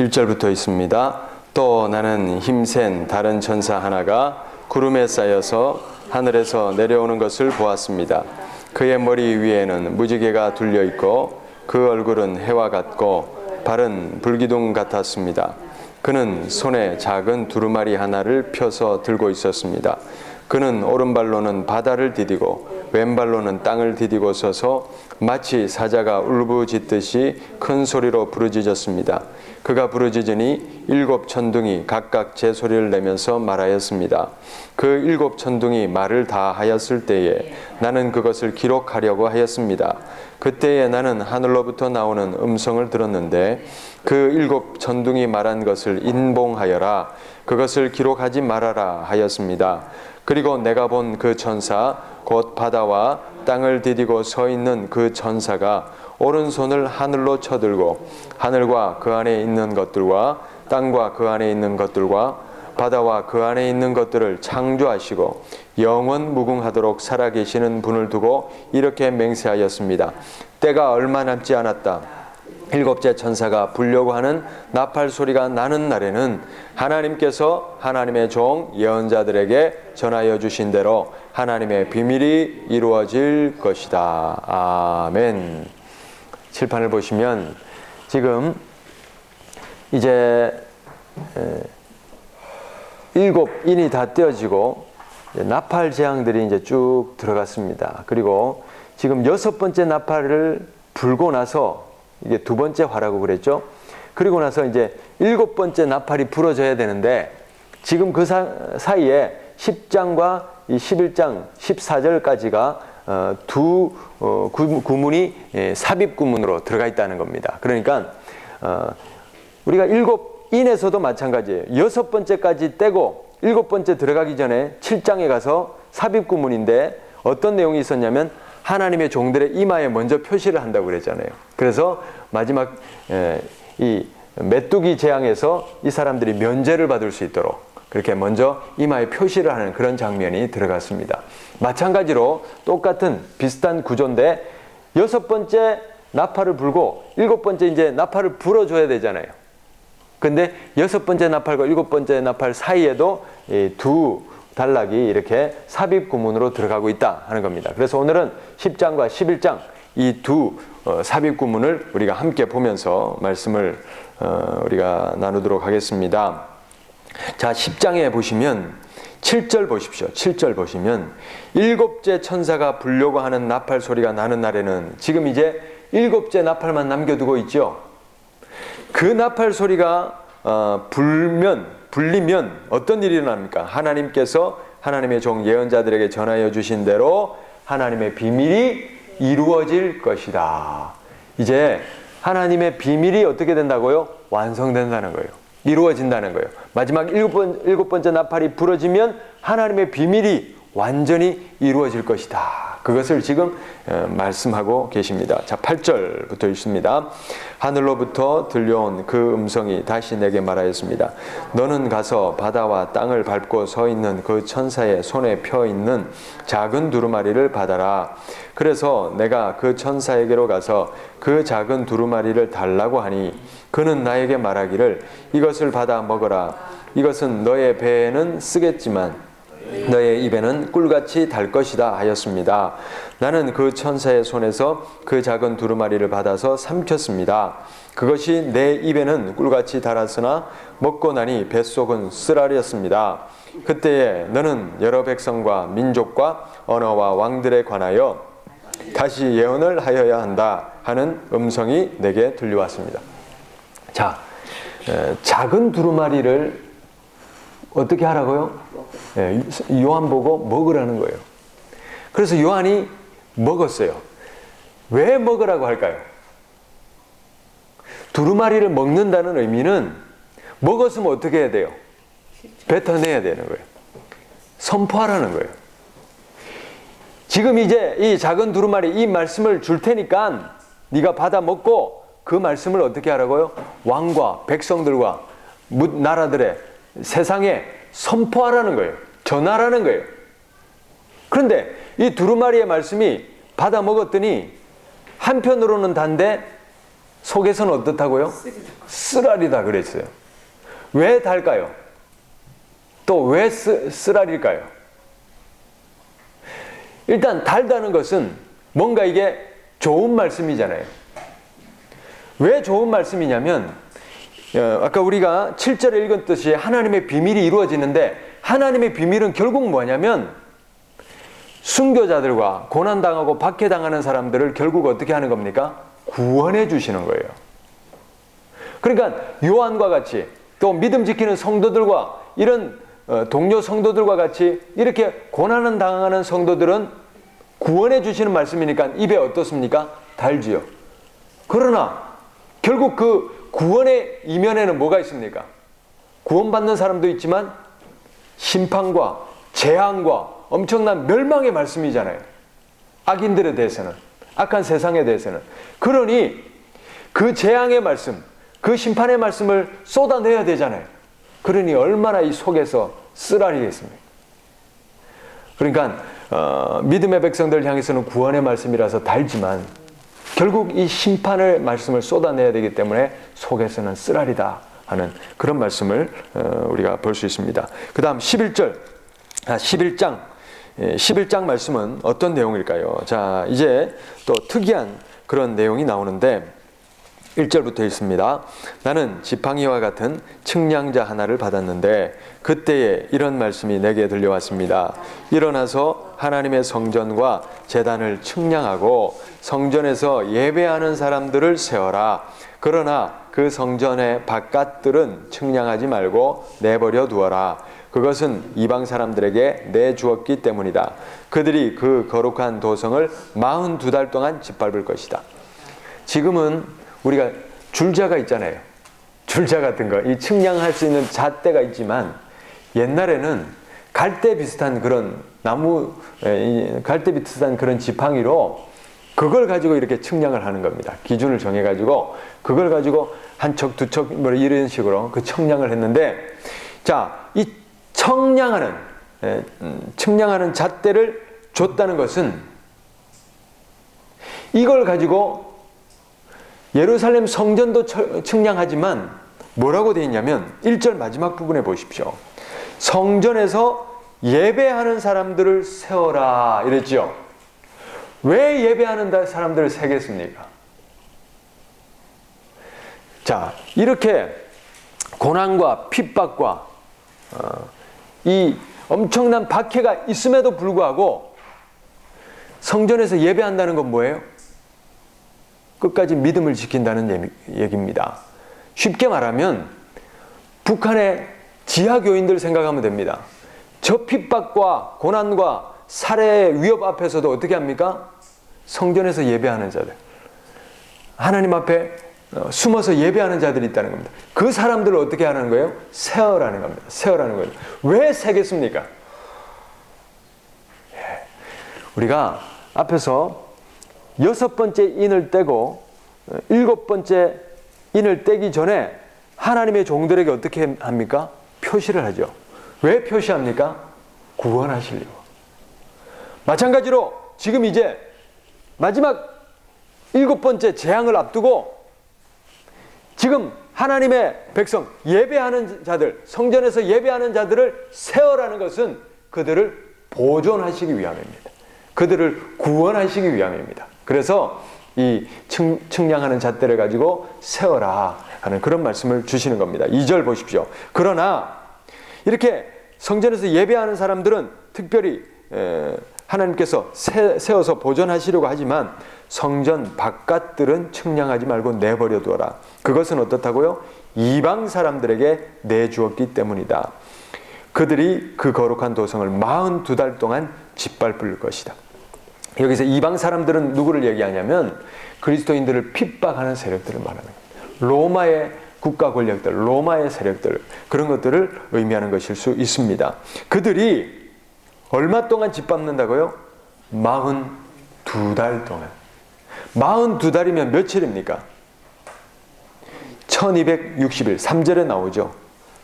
1절부터 있습니다. 또 나는 힘센 다른 천사 하나가 구름에 쌓여서 하늘에서 내려오는 것을 보았습니다. 그의 머리 위에는 무지개가 둘려 있고 그 얼굴은 해와 같고 발은 불기둥 같았습니다. 그는 손에 작은 두루마리 하나를 펴서 들고 있었습니다. 그는 오른발로는 바다를 디디고 왼발로는 땅을 디디고 서서 마치 사자가 울부짖듯이 큰 소리로 부르짖었습니다. 그가 부르짖으니 일곱 천둥이 각각 제 소리를 내면서 말하였습니다. 그 일곱 천둥이 말을 다 하였을 때에 나는 그것을 기록하려고 하였습니다. 그때에 나는 하늘로부터 나오는 음성을 들었는데 그 일곱 천둥이 말한 것을 인봉하여라 그것을 기록하지 말아라 하였습니다. 그리고 내가 본 그 천사 곧 바다와 땅을 디디고 서 있는 그 천사가 오른손을 하늘로 쳐들고 하늘과 그 안에 있는 것들과 땅과 그 안에 있는 것들과 바다와 그 안에 있는 것들을 창조하시고 영원 무궁하도록 살아계시는 분을 두고 이렇게 맹세하였습니다. 때가 얼마 남지 않았다. 일곱째 천사가 불려고 하는 나팔 소리가 나는 날에는 하나님께서 하나님의 종 예언자들에게 전하여 주신 대로 하나님의 비밀이 이루어질 것이다. 아멘. 칠판을 보시면 지금 이제 일곱 인이 다 떼어지고 나팔 재앙들이 이제 쭉 들어갔습니다. 그리고 지금 여섯 번째 나팔을 불고 나서 이게 두 번째 화라고 그랬죠. 그리고 나서 이제 일곱 번째 나팔이 불어져야 되는데 지금 그 사, 사이에 10장과 이 11장 14절까지가 어, 두 어, 구문이 예, 삽입 구문으로 들어가 있다는 겁니다. 그러니까 어, 우리가 일곱 인에서도 마찬가지예요. 여섯 번째까지 떼고 일곱 번째 들어가기 전에 7장에 가서 삽입 구문인데 어떤 내용이 있었냐면 하나님의 종들의 이마에 먼저 표시를 한다고 그랬잖아요. 그래서 마지막 이 메뚜기 재앙에서 이 사람들이 면제를 받을 수 있도록 그렇게 먼저 이마에 표시를 하는 그런 장면이 들어갔습니다. 마찬가지로 똑같은 비슷한 구조인데 여섯 번째 나팔을 불고 일곱 번째 이제 나팔을 불어줘야 되잖아요. 근데 여섯 번째 나팔과 일곱 번째 나팔 사이에도 두 단락이 이렇게 삽입 구문으로 들어가고 있다 하는 겁니다. 그래서 오늘은 10장과 11장 이두 어, 삽입 구문을 우리가 함께 보면서 말씀을 어, 우리가 나누도록 하겠습니다. 자, 10장에 보시면 7절 보십시오. 7절 보시면 일곱째 천사가 불려고 하는 나팔 소리가 나는 날에는 지금 이제 일곱째 나팔만 남겨두고 있죠. 그 나팔 소리가 어, 불면 불리면 어떤 일이 일어납니까? 하나님께서 하나님의 종 예언자들에게 전하여 주신 대로 하나님의 비밀이 이루어질 것이다. 이제 하나님의 비밀이 어떻게 된다고요? 완성된다는 거예요. 이루어진다는 거예요. 마지막 일곱, 번, 일곱 번째 나팔이 부러지면 하나님의 비밀이 완전히 이루어질 것이다. 그것을 지금 어, 말씀하고 계십니다. 자, 8절부터 읽습니다. 하늘로부터 들려온 그 음성이 다시 내게 말하였습니다. 너는 가서 바다와 땅을 밟고 서 있는 그 천사의 손에 펴 있는 작은 두루마리를 받아라. 그래서 내가 그 천사에게로 가서 그 작은 두루마리를 달라고 하니 그는 나에게 말하기를 이것을 받아 먹어라. 이것은 너의 배에는 쓰겠지만 너의 입에는 꿀같이 달 것이다 하였습니다. 나는 그 천사의 손에서 그 작은 두루마리를 받아서 삼켰습니다. 그것이 내 입에는 꿀같이 달았으나 먹고 나니 뱃속은 쓰라렸습니다. 그때에 너는 여러 백성과 민족과 언어와 왕들에 관하여 다시 예언을 하여야 한다 하는 음성이 내게 들려왔습니다. 자, 작은 두루마리를 어떻게 하라고요? 예, 요한 보고 먹으라는 거예요. 그래서 요한이 먹었어요. 왜 먹으라고 할까요? 두루마리를 먹는다는 의미는 먹었으면 어떻게 해야 돼요? 뱉어내야 되는 거예요. 선포하라는 거예요. 지금 이제 이 작은 두루마리 이 말씀을 줄 테니까 네가 받아 먹고 그 말씀을 어떻게 하라고요? 왕과 백성들과 나라들의 세상에 선포하라는 거예요. 전하라는 거예요. 그런데 이 두루마리의 말씀이 받아 먹었더니 한편으로는 단데 속에서는 어떻다고요? 쓰라리다 그랬어요. 왜 달까요? 또 왜 쓰라릴까요? 일단 달다는 것은 뭔가 이게 좋은 말씀이잖아요. 왜 좋은 말씀이냐면 어, 아까 우리가 7절에 읽었듯이 하나님의 비밀이 이루어지는데 하나님의 비밀은 결국 뭐냐면 순교자들과 고난당하고 박해당하는 사람들을 결국 어떻게 하는 겁니까? 구원해 주시는 거예요. 그러니까 요한과 같이 또 믿음 지키는 성도들과 이런 어, 동료 성도들과 같이 이렇게 고난을 당하는 성도들은 구원해 주시는 말씀이니까 입에 어떻습니까? 달지요. 그러나 결국 그 구원의 이면에는 뭐가 있습니까? 구원받는 사람도 있지만 심판과 재앙과 엄청난 멸망의 말씀이잖아요. 악인들에 대해서는, 악한 세상에 대해서는. 그러니 그 재앙의 말씀, 그 심판의 말씀을 쏟아내야 되잖아요. 그러니 얼마나 이 속에서 쓰라리겠습니까? 그러니까 어, 믿음의 백성들 향해서는 구원의 말씀이라서 달지만 결국 이 심판의 말씀을 쏟아내야 되기 때문에 속에서는 쓰라리다 하는 그런 말씀을 어, 우리가 볼 수 있습니다. 그 다음 11절, 아, 11장, 11장 말씀은 어떤 내용일까요? 자, 이제 또 특이한 그런 내용이 나오는데 1절부터 읽습니다. 나는 지팡이와 같은 측량자 하나를 받았는데 그때에 이런 말씀이 내게 들려왔습니다. 일어나서 하나님의 성전과 재단을 측량하고 성전에서 예배하는 사람들을 세워라. 그러나 그 성전의 바깥들은 측량하지 말고 내버려 두어라. 그것은 이방 사람들에게 내주었기 때문이다. 그들이 그 거룩한 도성을 42달 동안 짓밟을 것이다. 지금은 우리가 줄자가 있잖아요. 줄자 같은 거. 이 측량할 수 있는 잣대가 있지만 옛날에는 갈대 비슷한 그런 나무, 갈대 비슷한 그런 지팡이로 그걸 가지고 이렇게 측량을 하는 겁니다. 기준을 정해가지고 그걸 가지고 한 척, 두 척, 뭐 이런 식으로 그 측량을 했는데 자, 이 청량하는, 음, 측량하는 잣대를 줬다는 것은 이걸 가지고 예루살렘 성전도 측량하지만 뭐라고 되어 있냐면 1절 마지막 부분에 보십시오. 성전에서 예배하는 사람들을 세워라 이랬죠. 왜 예배하는 사람들을 세겠습니까? 자, 이렇게 고난과 핍박과 어, 이 엄청난 박해가 있음에도 불구하고 성전에서 예배한다는 건 뭐예요? 끝까지 믿음을 지킨다는 얘기입니다. 쉽게 말하면 북한의 지하 교인들 생각하면 됩니다. 저 핍박과 고난과 살해의 위협 앞에서도 어떻게 합니까? 성전에서 예배하는 자들. 하나님 앞에 어, 숨어서 예배하는 자들이 있다는 겁니다. 그 사람들을 어떻게 하는 거예요? 세어라는 겁니다. 세어라는 거예요. 왜 세겠습니까? 예. 우리가 앞에서 여섯 번째 인을 떼고 어, 일곱 번째 인을 떼기 전에 하나님의 종들에게 어떻게 합니까? 표시를 하죠. 왜 표시합니까? 구원하시려고. 마찬가지로 지금 이제 마지막 일곱 번째 재앙을 앞두고 지금 하나님의 백성, 예배하는 자들, 성전에서 예배하는 자들을 세어라는 것은 그들을 보존하시기 위함입니다. 그들을 구원하시기 위함입니다. 그래서 이 측, 측량하는 잣대를 가지고 세어라 하는 그런 말씀을 주시는 겁니다. 2절 보십시오. 그러나 이렇게 성전에서 예배하는 사람들은 특별히 하나님께서 세워서 보존하시려고 하지만 성전 바깥들은 측량하지 말고 내버려 두어라. 그것은 어떻다고요? 이방 사람들에게 내주었기 때문이다. 그들이 그 거룩한 도성을 42달 동안 짓밟을 것이다. 여기서 이방 사람들은 누구를 얘기하냐면 그리스도인들을 핍박하는 세력들을 말하는 겁니다. 로마의 국가 권력들, 로마의 세력들 그런 것들을 의미하는 것일 수 있습니다. 그들이 얼마 동안 짓밟는다고요? 42달 동안. 42달이면 며칠입니까? 1260일, 3절에 나오죠.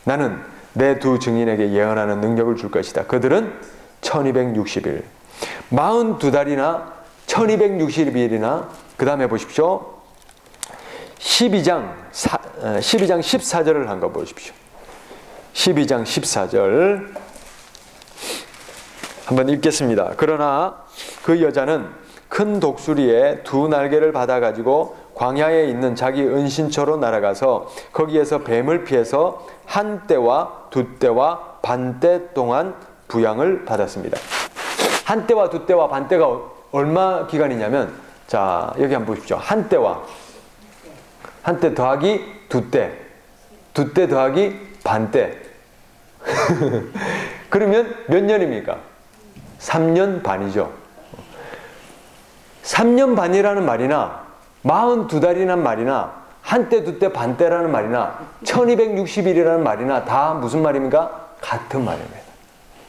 나는 내 두 증인에게 예언하는 능력을 줄 것이다. 그들은 1260일. 42달이나 1260일이나 그 다음에 보십시오. 12장 4, 12장 14절을 한 거 보십시오. 12장 14절 한번 읽겠습니다. 그러나 그 여자는 큰 독수리의 두 날개를 받아 가지고 광야에 있는 자기 은신처로 날아가서 거기에서 뱀을 피해서 한 때와 두 때와 반 때 동안 부양을 받았습니다. 한 때와 두 때와 반 때가 얼마 기간이냐면 자 여기 한번 보십시오. 한 때와 한 때 더하기 두 때, 두 때 더하기 반 때. 그러면 몇 년입니까? 3년 반이죠. 3년 반이라는 말이나 42달이라는 말이나 한때 두때 반때라는 말이나 1260일이라는 말이나 다 무슨 말입니까? 같은 말입니다.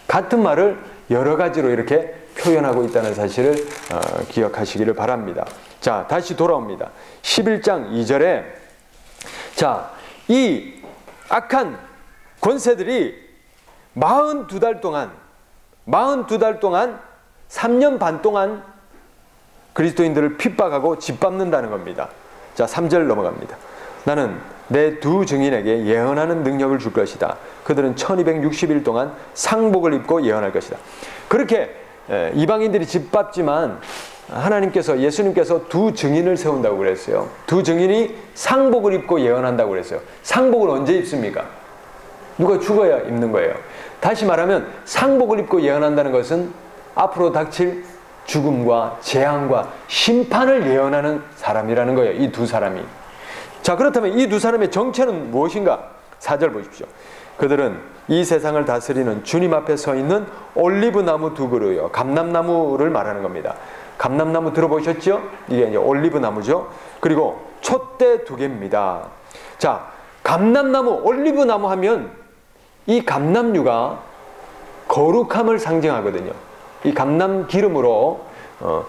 같은 말을 여러 가지로 이렇게 표현하고 있다는 사실을 어, 기억하시기를 바랍니다. 자, 다시 돌아옵니다. 11장 2절에 자, 이 악한 권세들이 42달 동안 42달 동안 3년 반 동안 그리스도인들을 핍박하고 짓밟는다는 겁니다. 자, 3절 넘어갑니다. 나는 내 두 증인에게 예언하는 능력을 줄 것이다. 그들은 1260일 동안 상복을 입고 예언할 것이다. 그렇게 이방인들이 짓밟지만 하나님께서 예수님께서 두 증인을 세운다고 그랬어요. 두 증인이 상복을 입고 예언한다고 그랬어요. 상복을 언제 입습니까? 누가 죽어야 입는 거예요. 다시 말하면 상복을 입고 예언한다는 것은 앞으로 닥칠 죽음과 재앙과 심판을 예언하는 사람이라는 거예요. 이 두 사람이. 자, 그렇다면 이 두 사람의 정체는 무엇인가? 4절 보십시오. 그들은 이 세상을 다스리는 주님 앞에 서 있는 올리브 나무 두 그루요. 감람나무를 말하는 겁니다. 감람나무 들어보셨죠? 이게 이제 올리브 나무죠. 그리고 촛대 두 개입니다. 자, 감람나무, 올리브 나무 하면 이 감람류가 거룩함을 상징하거든요. 이 감람 기름으로 어,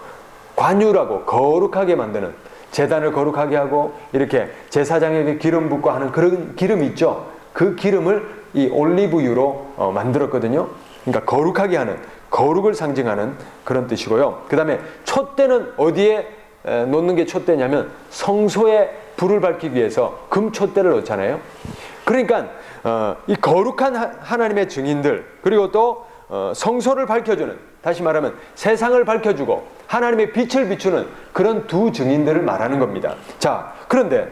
관유라고 거룩하게 만드는 재단을 거룩하게 하고 이렇게 제사장에게 기름 붓고 하는 그런 기름 있죠. 그 기름을 이 올리브유로 어, 만들었거든요. 그러니까 거룩하게 하는 거룩을 상징하는 그런 뜻이고요. 그 다음에 촛대는 어디에 에, 놓는 게 촛대냐면 성소에 불을 밝히기 위해서 금 촛대를 놓잖아요. 그러니까 어, 이 거룩한 하나님의 증인들 그리고 또 어, 성소를 밝혀주는 다시 말하면 세상을 밝혀주고 하나님의 빛을 비추는 그런 두 증인들을 말하는 겁니다. 자, 그런데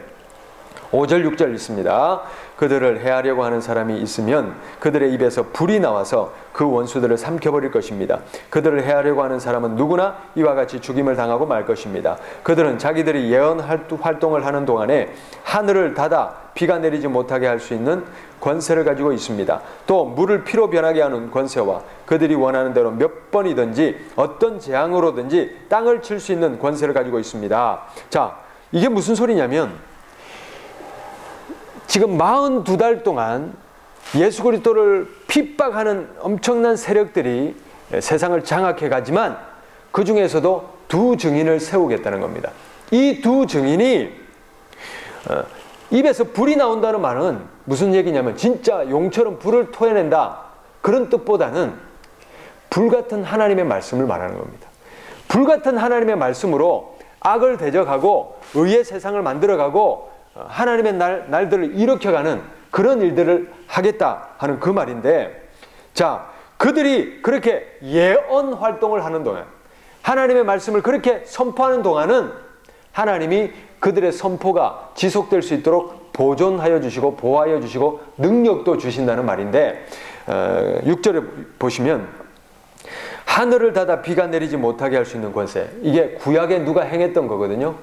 5절 6절 있습니다. 그들을 해하려고 하는 사람이 있으면 그들의 입에서 불이 나와서 그 원수들을 삼켜버릴 것입니다. 그들을 해하려고 하는 사람은 누구나 이와 같이 죽임을 당하고 말 것입니다. 그들은 자기들이 예언 활동을 하는 동안에 하늘을 닫아 비가 내리지 못하게 할 수 있는 권세를 가지고 있습니다. 또 물을 피로 변하게 하는 권세와 그들이 원하는 대로 몇 번이든지 어떤 재앙으로든지 땅을 칠 수 있는 권세를 가지고 있습니다. 자, 이게 무슨 소리냐면 지금 42달 동안 예수 그리스도를 핍박하는 엄청난 세력들이 세상을 장악해 가지만 그 중에서도 두 증인을 세우겠다는 겁니다. 이 두 증인이 어, 입에서 불이 나온다는 말은 무슨 얘기냐면 진짜 용처럼 불을 토해낸다 그런 뜻보다는 불 같은 하나님의 말씀을 말하는 겁니다. 불 같은 하나님의 말씀으로 악을 대적하고 의의 세상을 만들어가고 하나님의 날, 날들을 일으켜가는 그런 일들을 하겠다 하는 그 말인데 자 그들이 그렇게 예언 활동을 하는 동안 하나님의 말씀을 그렇게 선포하는 동안은 하나님이 그들의 선포가 지속될 수 있도록 보존하여 주시고 보호하여 주시고 능력도 주신다는 말인데 어, 6절에 보시면 하늘을 닫아 비가 내리지 못하게 할 수 있는 권세. 이게 구약에 누가 행했던 거거든요.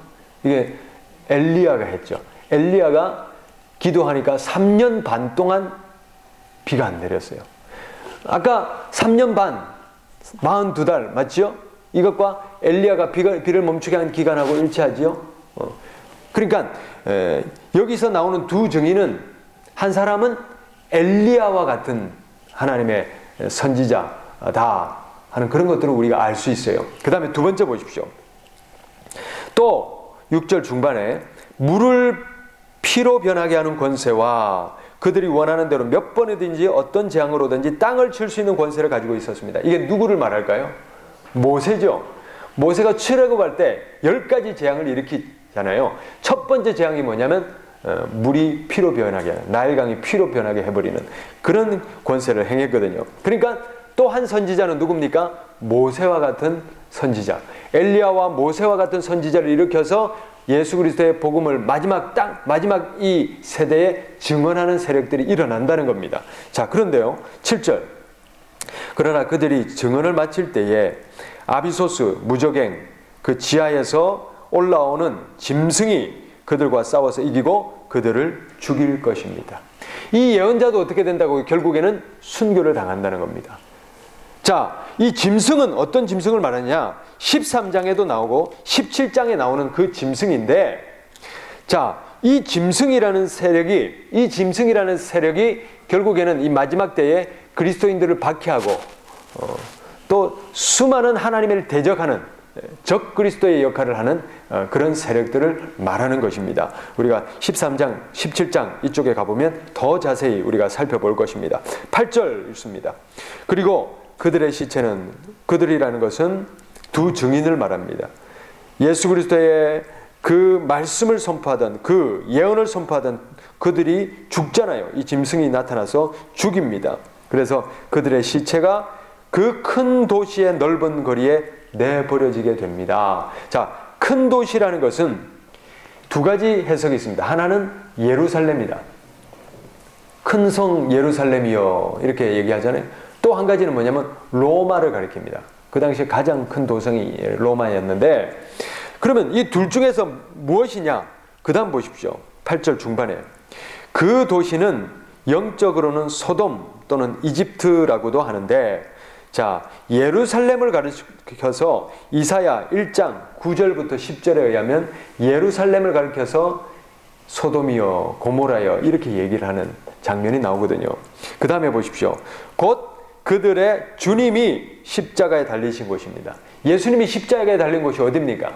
이게 엘리야가 했죠 엘리야가 기도하니까 3년 반 동안 비가 안 내렸어요. 아까 3년 반, 42달 맞죠? 이것과 엘리야가 비가, 비를 멈추게 한 기간하고 일치하지요. 어. 그러니까 에, 여기서 나오는 두 증인은 한 사람은 엘리야와 같은 하나님의 선지자다 하는 그런 것들을 우리가 알 수 있어요. 그 다음에 두 번째 보십시오. 또 6절 중반에 물을 피로 변하게 하는 권세와 그들이 원하는 대로 몇 번이든지 어떤 재앙으로든지 땅을 칠 수 있는 권세를 가지고 있었습니다. 이게 누구를 말할까요? 모세죠. 모세가 출애굽할 때 열 가지 재앙을 일으키 재앙이잖아요. 첫 번째 재앙이 뭐냐면 어, 물이 피로 변하게, 나일강이 피로 변하게 해버리는 그런 권세를 행했거든요. 그러니까 또 한 선지자는 누굽니까? 모세와 같은 선지자. 엘리야와 모세와 같은 선지자를 일으켜서 예수 그리스도의 복음을 마지막 땅, 마지막 이 세대에 증언하는 세력들이 일어난다는 겁니다. 자, 그런데요. 7절. 그러나 그들이 증언을 마칠 때에 아비소스 무적행 그 지하에서 올라오는 짐승이 그들과 싸워서 이기고 그들을 죽일 것입니다. 이 예언자도 어떻게 된다고 결국에는 순교를 당한다는 겁니다. 자, 이 짐승은 어떤 짐승을 말하냐? 13장에도 나오고 17장에 나오는 그 짐승인데 자, 이 짐승이라는 세력이 이 짐승이라는 세력이 결국에는 이 마지막 때에 그리스도인들을 박해하고 어, 또 수많은 하나님을 대적하는 적 그리스도의 역할을 하는 어, 그런 세력들을 말하는 것입니다. 우리가 13장, 17장 이쪽에 가보면 더 자세히 우리가 살펴볼 것입니다. 8절 읽습니다. 그리고 그들의 시체는 그들이라는 것은 두 증인을 말합니다. 예수 그리스도의 그 말씀을 선포하던 그 예언을 선포하던 그들이 죽잖아요. 이 짐승이 나타나서 죽입니다. 그래서 그들의 시체가 그 큰 도시의 넓은 거리에 내버려지게 됩니다. 자, 큰 도시라는 것은 두 가지 해석이 있습니다. 하나는 예루살렘이다. 큰 성 예루살렘이요. 이렇게 얘기하잖아요. 또 한 가지는 뭐냐면 로마를 가리킵니다. 그 당시에 가장 큰 도성이 로마였는데 그러면 이 둘 중에서 무엇이냐? 그 다음 보십시오. 8절 중반에. 그 도시는 영적으로는 소돔 또는 이집트라고도 하는데 자, 예루살렘을 가리켜서 이사야 1장 9절부터 10절에 의하면 예루살렘을 가리켜서 소돔이여 고모라여 이렇게 얘기를 하는 장면이 나오거든요. 그 다음에 보십시오. 곧 그들의 주님이 십자가에 달리신 곳입니다. 예수님이 십자가에 달린 곳이 어딥니까?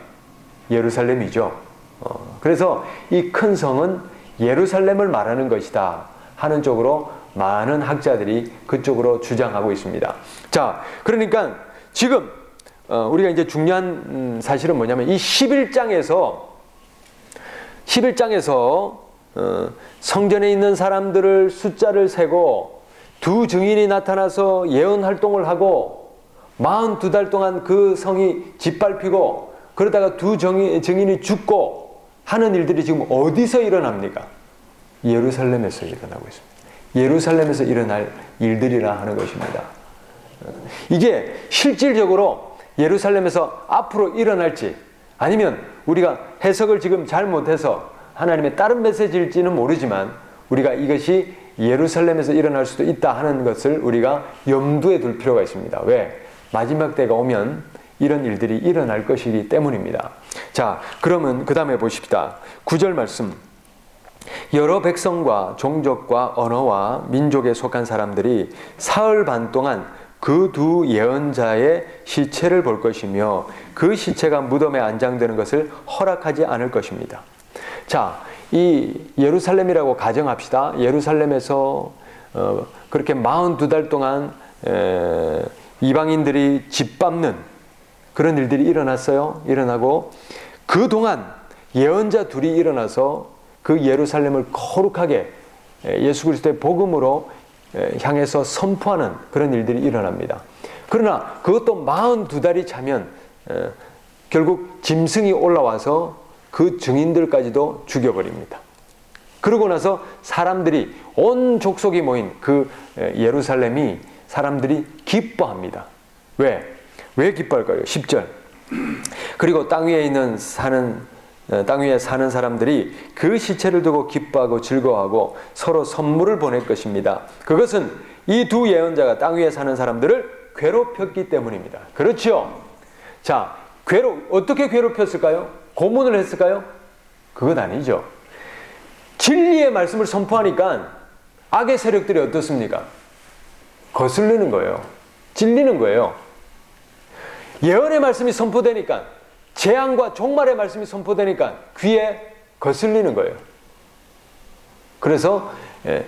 예루살렘이죠. 어, 그래서 이 큰 성은 예루살렘을 말하는 것이다 하는 쪽으로 많은 학자들이 그쪽으로 주장하고 있습니다. 자, 그러니까 지금 어, 우리가 이제 중요한 음, 사실은 뭐냐면 이 11장에서 11장에서 어, 성전에 있는 사람들을 숫자를 세고 두 증인이 나타나서 예언 활동을 하고 42달 동안 그 성이 짓밟히고 그러다가 두 증인, 증인이 죽고 하는 일들이 지금 어디서 일어납니까? 예루살렘에서 일어나고 있습니다. 예루살렘에서 일어날 일들이라 하는 것입니다. 이게 실질적으로 예루살렘에서 앞으로 일어날지 아니면 우리가 해석을 지금 잘못해서 하나님의 다른 메시지일지는 모르지만 우리가 이것이 예루살렘에서 일어날 수도 있다 하는 것을 우리가 염두에 둘 필요가 있습니다. 왜? 마지막 때가 오면 이런 일들이 일어날 것이기 때문입니다. 자, 그러면 그 다음에 보십시다. 9절 말씀. 여러 백성과 종족과 언어와 민족에 속한 사람들이 사흘 반 동안 그 두 예언자의 시체를 볼 것이며 그 시체가 무덤에 안장되는 것을 허락하지 않을 것입니다. 자, 이 예루살렘이라고 가정합시다. 예루살렘에서 어, 그렇게 42달 동안 에, 이방인들이 짓밟는 그런 일들이 일어났어요. 일어나고 그 동안 예언자 둘이 일어나서 그 예루살렘을 거룩하게 예수 그리스도의 복음으로 향해서 선포하는 그런 일들이 일어납니다. 그러나 그것도 42달이 차면 결국 짐승이 올라와서 그 증인들까지도 죽여버립니다. 그러고 나서 사람들이 온 족속이 모인 그 예루살렘이 사람들이 기뻐합니다. 왜? 왜 기뻐할까요? 10절. 그리고 땅 위에 있는 사는 어, 땅 위에 사는 사람들이 그 시체를 두고 기뻐하고 즐거워하고 서로 선물을 보낼 것입니다. 그것은 이 두 예언자가 땅 위에 사는 사람들을 괴롭혔기 때문입니다. 그렇죠? 자, 괴롭 어떻게 괴롭혔을까요? 고문을 했을까요? 그것 아니죠. 진리의 말씀을 선포하니까 악의 세력들이 어떻습니까? 거슬리는 거예요. 질리는 거예요. 예언의 말씀이 선포되니까 재앙과 종말의 말씀이 선포되니까 귀에 거슬리는 거예요. 그래서 예,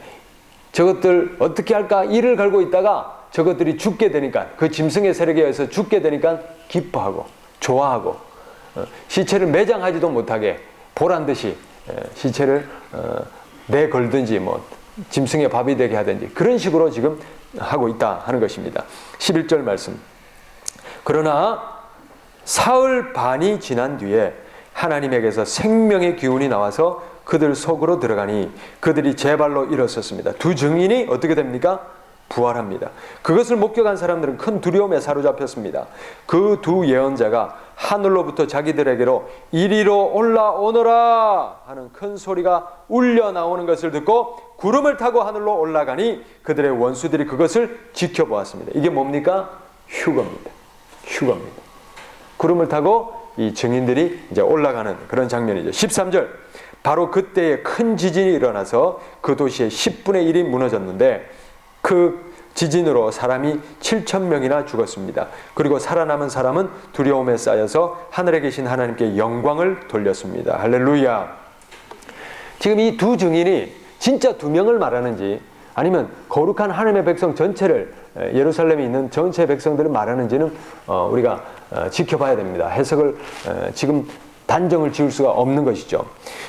저것들 어떻게 할까 이를 걸고 있다가 저것들이 죽게 되니까 그 짐승의 세력에 의해서 죽게 되니까 기뻐하고 좋아하고 어, 시체를 매장하지도 못하게 보란 듯이 에, 시체를 어, 내걸든지 뭐 짐승의 밥이 되게 하든지 그런 식으로 지금 하고 있다 하는 것입니다. 11절 말씀. 그러나 사흘 반이 지난 뒤에 하나님에게서 생명의 기운이 나와서 그들 속으로 들어가니 그들이 제 발로 일어섰습니다. 두 증인이 어떻게 됩니까? 부활합니다. 그것을 목격한 사람들은 큰 두려움에 사로잡혔습니다. 그 두 예언자가 하늘로부터 자기들에게로 이리로 올라오너라 하는 큰 소리가 울려 나오는 것을 듣고 구름을 타고 하늘로 올라가니 그들의 원수들이 그것을 지켜보았습니다. 이게 뭡니까? 휴거입니다. 휴거입니다. 구름을 타고 이 증인들이 이제 올라가는 그런 장면이죠. 13절. 바로 그때에 큰 지진이 일어나서 그 도시의 10분의 1이 무너졌는데 그 지진으로 사람이 7천 명이나 죽었습니다. 그리고 살아남은 사람은 두려움에 쌓여서 하늘에 계신 하나님께 영광을 돌렸습니다. 할렐루야. 지금 이 두 증인이 진짜 두 명을 말하는지 아니면 거룩한 하나님의 백성 전체를 예루살렘에 있는 전체 백성들을 말하는지는 어, 우리가 어, 지켜봐야 됩니다. 해석을 지금 단정을 지을 수가 없는 것이죠.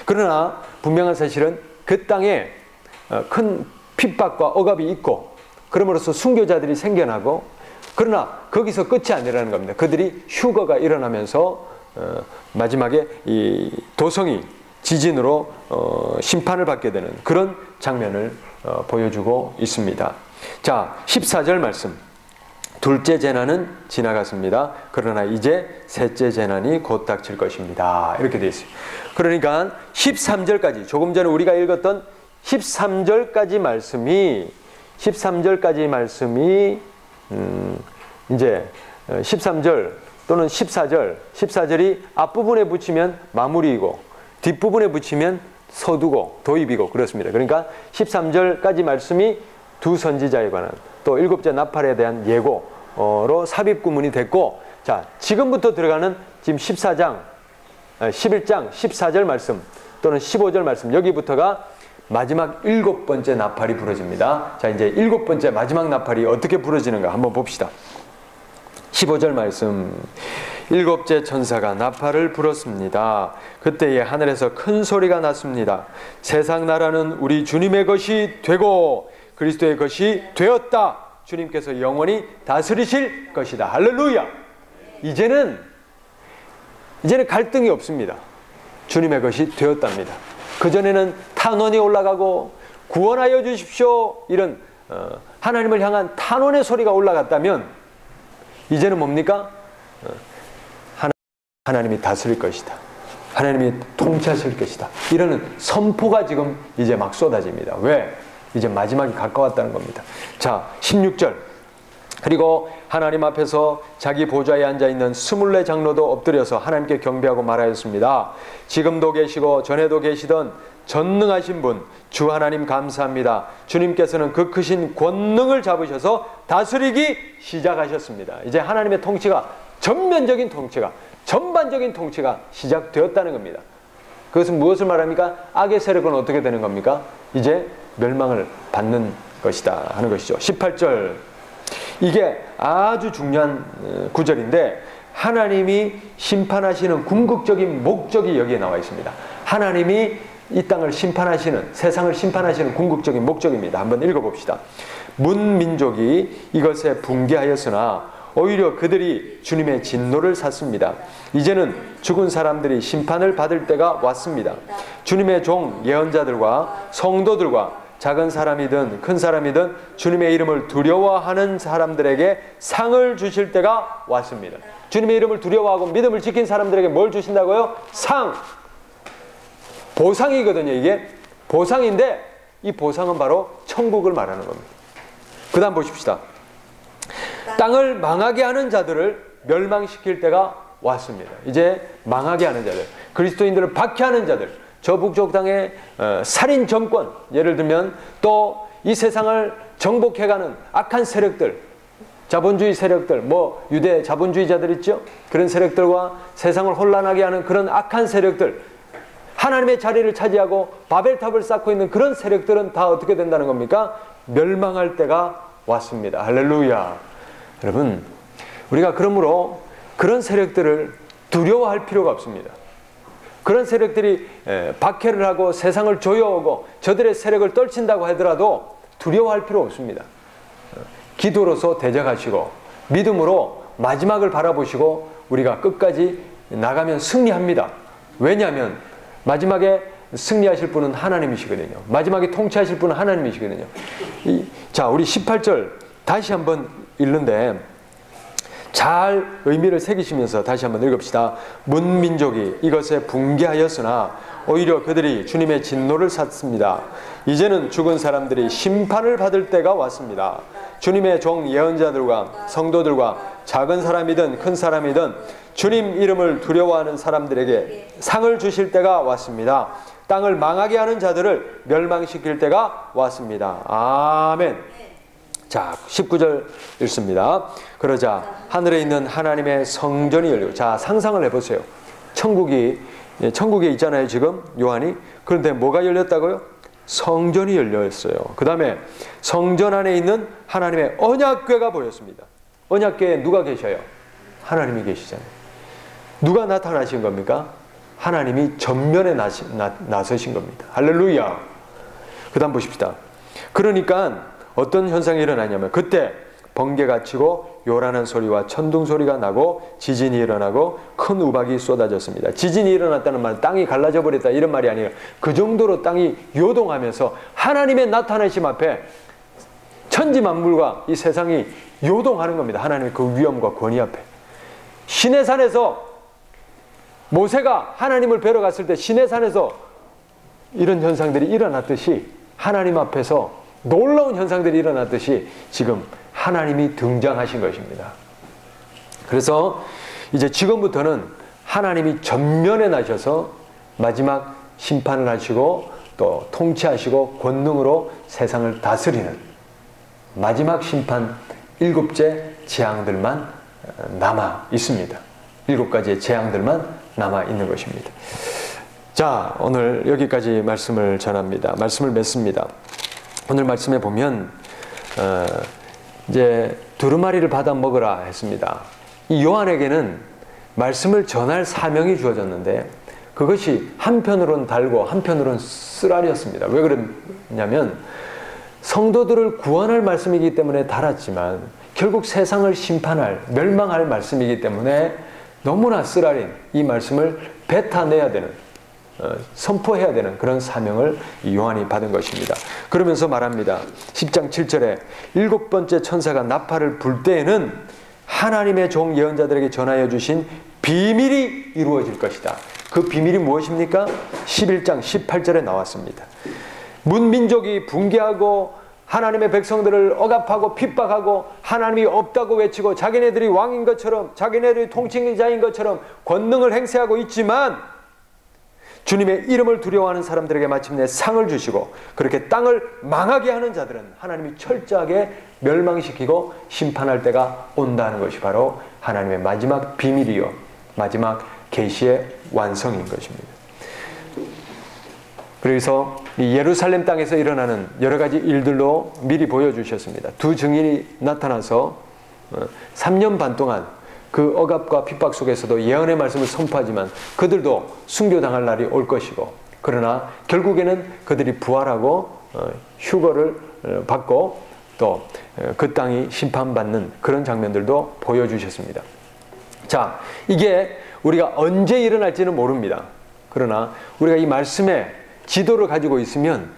그러나 분명한 사실은 그 땅에 어, 큰 핍박과 억압이 있고 그럼으로써 순교자들이 생겨나고 그러나 거기서 끝이 아니라는 겁니다. 그들이 휴거가 일어나면서 마지막에 이 도성이 지진으로 심판을 받게 되는 그런 장면을 보여주고 있습니다. 자, 14절 말씀. 둘째 재난은 지나갔습니다. 그러나 이제 셋째 재난이 곧 닥칠 것입니다. 이렇게 되어 있어요. 그러니까 13절까지 조금 전에 우리가 읽었던 13절까지 말씀이 13절까지 말씀이 음, 이제 13절 또는 14절 14절이 앞부분에 붙이면 마무리이고 뒷부분에 붙이면 서두고 도입이고 그렇습니다. 그러니까 13절까지 말씀이 두 선지자에 관한 또 일곱째 나팔에 대한 예고로 삽입 구문이 됐고 자 지금부터 들어가는 지금 14장 11장 14절 말씀 또는 15절 말씀 여기부터가 마지막 일곱 번째 나팔이 부러집니다. 자 이제 일곱 번째 마지막 나팔이 어떻게 부러지는가 한번 봅시다. 15절 말씀 일곱째 천사가 나팔을 불었습니다. 그때에 하늘에서 큰 소리가 났습니다. 세상 나라는 우리 주님의 것이 되고 그리스도의 것이 되었다. 주님께서 영원히 다스리실 것이다. 할렐루야. 이제는 이제는 갈등이 없습니다. 주님의 것이 되었답니다. 그 전에는 탄원이 올라가고 구원하여 주십시오 이런 어, 하나님을 향한 탄원의 소리가 올라갔다면 이제는 뭡니까? 어, 하나, 하나님이 다스릴 것이다. 하나님이 통치하실 것이다. 이러는 선포가 지금 이제 막 쏟아집니다. 왜? 이제 마지막이 가까웠다는 겁니다. 자, 16절. 그리고 하나님 앞에서 자기 보좌에 앉아 있는 스물네 장로도 엎드려서 하나님께 경배하고 말하였습니다. 지금도 계시고 전에도 계시던 전능하신 분, 주 하나님 감사합니다. 주님께서는 그 크신 권능을 잡으셔서 다스리기 시작하셨습니다. 이제 하나님의 통치가 전면적인 통치가 전반적인 통치가 시작되었다는 겁니다. 그것은 무엇을 말합니까? 악의 세력은 어떻게 되는 겁니까? 이제 멸망을 받는 것이다 하는 것이죠. 18절. 이게 아주 중요한 어, 구절인데 하나님이 심판하시는 궁극적인 목적이 여기에 나와 있습니다. 하나님이 이 땅을 심판하시는 세상을 심판하시는 궁극적인 목적입니다. 한번 읽어봅시다. 문민족이 이것에 붕괴하였으나 오히려 그들이 주님의 진노를 샀습니다. 이제는 죽은 사람들이 심판을 받을 때가 왔습니다. 주님의 종 예언자들과 성도들과 작은 사람이든 큰 사람이든 주님의 이름을 두려워하는 사람들에게 상을 주실 때가 왔습니다. 주님의 이름을 두려워하고 믿음을 지킨 사람들에게 뭘 주신다고요? 상. 보상이거든요, 이게. 보상인데 이 보상은 바로 천국을 말하는 겁니다. 그 다음 보십시다. 땅을 망하게 하는 자들을 멸망시킬 때가 왔습니다. 이제 망하게 하는 자들, 그리스도인들을 박해하는 자들, 저 북쪽 땅의 어, 살인 정권, 예를 들면 또 이 세상을 정복해가는 악한 세력들, 자본주의 세력들, 뭐 유대 자본주의자들 있죠? 그런 세력들과 세상을 혼란하게 하는 그런 악한 세력들, 하나님의 자리를 차지하고 바벨탑을 쌓고 있는 그런 세력들은 다 어떻게 된다는 겁니까? 멸망할 때가 왔습니다. 할렐루야. 여러분, 우리가 그러므로 그런 세력들을 두려워할 필요가 없습니다. 그런 세력들이 에, 박해를 하고 세상을 조여오고 저들의 세력을 떨친다고 하더라도 두려워할 필요 없습니다. 어, 기도로서 대적하시고 믿음으로 마지막을 바라보시고 우리가 끝까지 나가면 승리합니다. 왜냐하면 마지막에 승리하실 분은 하나님이시거든요. 마지막에 통치하실 분은 하나님이시거든요. 이, 자, 우리 18절 다시 한번 읽는데 잘 의미를 새기시면서 다시 한번 읽읍시다. 문민족이 이것에 붕괴하였으나 오히려 그들이 주님의 진노를 샀습니다. 이제는 죽은 사람들이 심판을 받을 때가 왔습니다. 주님의 종 예언자들과 성도들과 작은 사람이든 큰 사람이든 주님 이름을 두려워하는 사람들에게 상을 주실 때가 왔습니다. 땅을 망하게 하는 자들을 멸망시킬 때가 왔습니다. 아멘. 자, 19절 읽습니다. 그러자 하늘에 있는 하나님의 성전이 열리고 자, 상상을 해 보세요. 천국이 예, 천국에 있잖아요, 지금 요한이. 그런데 뭐가 열렸다고요? 성전이 열렸어요. 그다음에 성전 안에 있는 하나님의 언약궤가 보였습니다. 언약궤에 누가 계셔요? 하나님이 계시잖아요. 누가 나타나신 겁니까? 하나님이 전면에 나시, 나, 나서신 겁니다. 할렐루야. 그 다음 보십시다. 그러니까 어떤 현상이 일어나냐면 그때 번개가 치고 요란한 소리와 천둥 소리가 나고 지진이 일어나고 큰 우박이 쏟아졌습니다. 지진이 일어났다는 말은 땅이 갈라져 버렸다 이런 말이 아니에요. 그 정도로 땅이 요동하면서 하나님의 나타나심 앞에 천지 만물과 이 세상이 요동하는 겁니다. 하나님의 그 위엄과 권위 앞에. 신의 산에서 모세가 하나님을 뵈러 갔을 때 신의 산에서 이런 현상들이 일어났듯이 하나님 앞에서 놀라운 현상들이 일어났듯이 지금 하나님이 등장하신 것입니다. 그래서 이제 지금부터는 하나님이 전면에 나셔서 마지막 심판을 하시고 또 통치하시고 권능으로 세상을 다스리는 마지막 심판 일곱째 재앙들만 남아 있습니다. 일곱 가지의 재앙들만 남아 있는 것입니다. 자, 오늘 여기까지 말씀을 전합니다. 말씀을 맺습니다. 오늘 말씀에 보면 어, 이제 두루마리를 받아 먹으라 했습니다. 이 요한에게는 말씀을 전할 사명이 주어졌는데 그것이 한편으로는 달고 한편으로는 쓰라렸습니다. 왜 그러냐면 성도들을 구원할 말씀이기 때문에 달았지만 결국 세상을 심판할 멸망할 말씀이기 때문에 너무나 쓰라린 이 말씀을 뱉어내야 되는 어, 선포해야 되는 그런 사명을 요한이 받은 것입니다. 그러면서 말합니다. 10장 7절에 일곱 번째 천사가 나팔을 불 때에는 하나님의 종 예언자들에게 전하여 주신 비밀이 이루어질 것이다. 그 비밀이 무엇입니까? 11장 18절에 나왔습니다. 문민족이 붕괴하고 하나님의 백성들을 억압하고 핍박하고 하나님이 없다고 외치고 자기네들이 왕인 것처럼 자기네들이 통치자인 것처럼 권능을 행세하고 있지만 주님의 이름을 두려워하는 사람들에게 마침내 상을 주시고 그렇게 땅을 망하게 하는 자들은 하나님이 철저하게 멸망시키고 심판할 때가 온다는 것이 바로 하나님의 마지막 비밀이요 마지막 계시의 완성인 것입니다. 그래서 예루살렘 땅에서 일어나는 여러 가지 일들로 미리 보여주셨습니다. 두 증인이 나타나서 3년 반 동안 그 억압과 핍박 속에서도 예언의 말씀을 선포하지만 그들도 순교당할 날이 올 것이고 그러나 결국에는 그들이 부활하고 어, 휴거를 어, 받고 또 그 땅이 심판받는 그런 장면들도 보여주셨습니다. 자, 이게 우리가 언제 일어날지는 모릅니다. 그러나 우리가 이 말씀에 지도를 가지고 있으면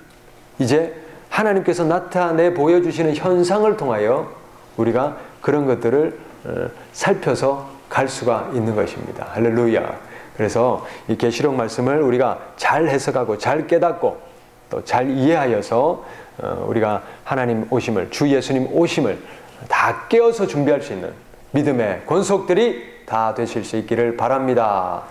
이제 하나님께서 나타내 보여주시는 현상을 통하여 우리가 그런 것들을 어, 살펴서 갈 수가 있는 것입니다. 할렐루야. 그래서 이 계시록 말씀을 우리가 잘 해석하고 잘 깨닫고 또 잘 이해하여서 어, 우리가 하나님 오심을 주 예수님 오심을 다 깨어서 준비할 수 있는 믿음의 권속들이 다 되실 수 있기를 바랍니다.